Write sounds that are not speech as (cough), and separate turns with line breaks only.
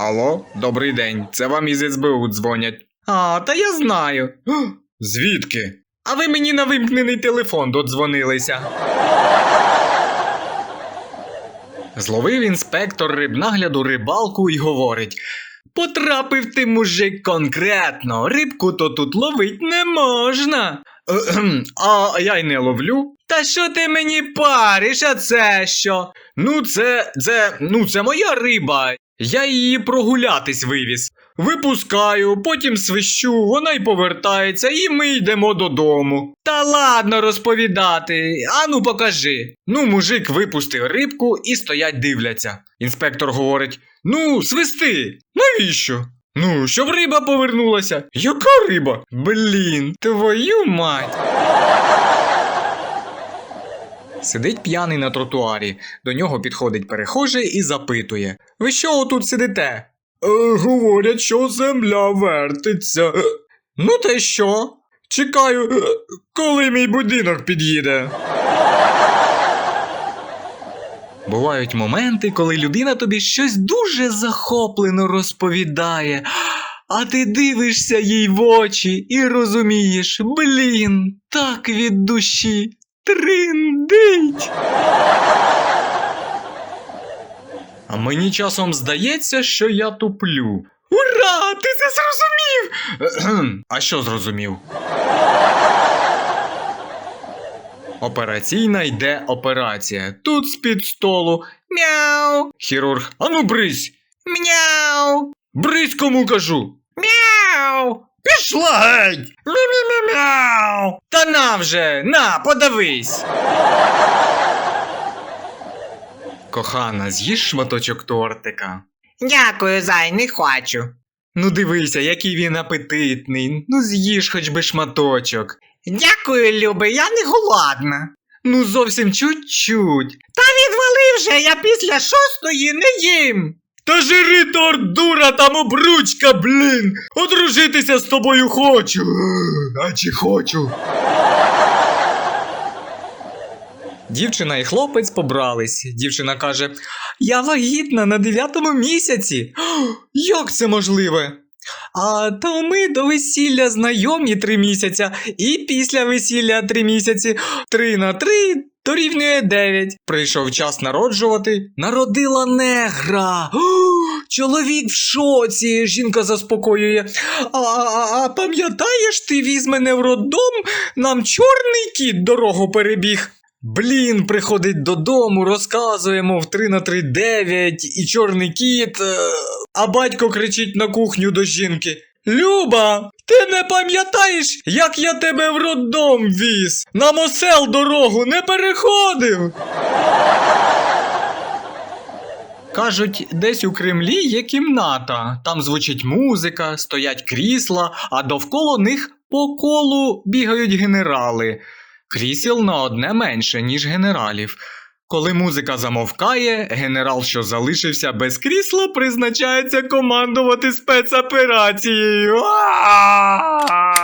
Алло, добрий день. Це вам із СБУ дзвонять. А, та я знаю. Звідки? А ви мені на вимкнений телефон додзвонилися. Зловив інспектор рибнагляду рибалку і говорить: Потрапив ти, мужик, конкретно, рибку то тут ловить не можна. А я й не ловлю. Та що ти мені париш, а це що? Ну, це, це, ну, це моя риба. Я її прогулятись вивіз. Випускаю, потім свищу, вона й повертається, і ми йдемо додому. Та ладно розповідати. Ану покажи. Ну, мужик випустив рибку і стоять дивляться. Інспектор говорить: Ну, свисти, навіщо? Ну, щоб риба повернулася. Яка риба? Блін, твою мать. Сидить п'яний на тротуарі. До нього підходить перехожий і запитує: Ви що отут сидите? Е, говорять, що земля вертиться. «Е, Ну, й що? Чекаю, е, коли мій будинок під'їде. Бувають моменти, коли людина тобі щось дуже захоплено розповідає, а ти дивишся їй в очі і розумієш, блін, так від душі триндить. А мені часом здається, що я туплю. Ура! Ти це зрозумів! (clears throat) А що зрозумів? Операційна йде операція. Тут з-під столу. Мяу. Хірург. Ану брись. Мяу. Брись кому кажу. Мяу. Пішла геть. Мяу. Та на вже, на, подавись. Кохана, з'їж шматочок тортика.
Дякую, зай, не хочу.
Ну дивися, який він апетитний. Ну з'їж хоч би шматочок.
Дякую, Люби, я не голодна.
Ну зовсім чуть-чуть.
Та відвали вже, я після шостої не їм.
Та жири торт, дура, там обручка, блін! Одружитися з тобою хочу. А чи хочу? Дівчина і хлопець побрались. Дівчина каже: Я вагітна на дев'ятому місяці. Як це можливе? А то ми до весілля знайомі три місяця, і після весілля три місяці. Три на три дорівнює дев'ять. Прийшов час народжувати. Народила негра. Чоловік в шоці. Жінка заспокоює. А, а, а пам'ятаєш, ти віз мене в роддом, нам чорний кіт дорогу перебіг. Блін, приходить додому, розказує, мов 3 на 3 9 і чорний кіт. е, А батько кричить на кухню до жінки. Люба, ти не пам'ятаєш, як я тебе в роддом віз? На мосел дорогу не переходив. Кажуть, десь у Кремлі є кімната. Там звучить музика, стоять крісла, а довкола них по колу бігають генерали. Крісел на одне менше, ніж генералів. Коли музика замовкає, генерал, що залишився без крісла, призначається командувати спецоперацією. А-а-а!